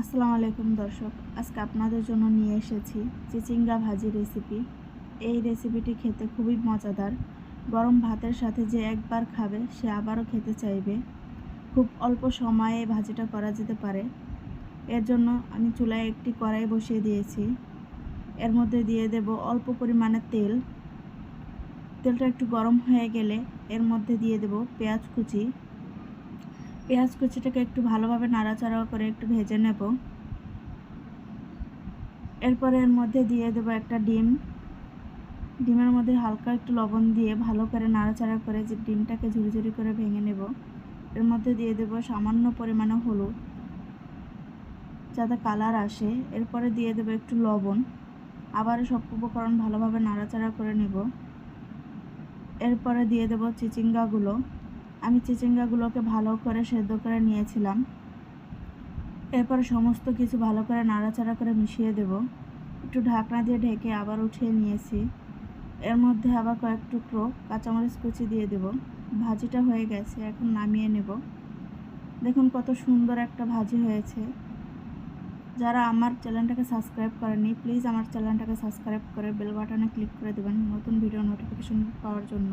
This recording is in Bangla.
আসসালামু আলাইকুম দর্শক, আজকে আপনাদের জন্য নিয়ে এসেছি চিচিঙ্গা ভাজি রেসিপি এই রেসিপিটি খেতে খুবই মজাদার। গরম ভাতের সাথে যে একবার খাবে, সে আবারও খেতে চাইবে। খুব অল্প সময়ে ভাজিটা করা যেতে পারে। এর জন্য আমি চুলায় একটি কড়াই বসিয়ে দিয়েছি। এর মধ্যে দিয়ে দেব অল্প পরিমাণে তেল। তেলটা একটু গরম হয়ে গেলে এর মধ্যে দিয়ে দেব পেঁয়াজ কুচি। পেঁয়াজ কুচিটাকে একটু ভালোভাবে নাড়াচাড়া করে একটু ভেজে নেব। এরপরে এর মধ্যে দিয়ে দেবো একটা ডিম। ডিমের মধ্যে হালকা একটু লবণ দিয়ে ভালো করে নাড়াচাড়া করে যে ডিমটাকে ঝুড়ি ঝুড়ি করে ভেঙে নেব। এর মধ্যে দিয়ে দেবো সামান্য পরিমাণে হলুদ, যাতে কালার আসে। এরপরে দিয়ে দেবো একটু লবণ। আবারও সব উপকরণ ভালোভাবে নাড়াচাড়া করে নেব। এরপরে দিয়ে দেবো চিচিঙ্গাগুলো। আমি চিচিঙ্গাগুলোকে ভালো করে সেদ্ধ করে নিয়েছিলাম। এরপরে সমস্ত কিছু ভালো করে নাড়াচাড়া করে মিশিয়ে দেব। একটু ঢাকনা দিয়ে ঢেকে আবার উঠিয়ে নিয়েছি। এর মধ্যে আবার কয়েক টুকরো কাঁচামরিচ কুচি দিয়ে দেব। ভাজিটা হয়ে গেছে, এখন নামিয়ে নেব। দেখুন কত সুন্দর একটা ভাজি হয়েছে। যারা আমার চ্যানেলটাকে সাবস্ক্রাইব করেনি প্লিজ আমার চ্যানেলটাকে সাবস্ক্রাইব করে বেল বাটনে ক্লিক করে দেবেন নতুন ভিডিও নোটিফিকেশন পাওয়ার জন্য।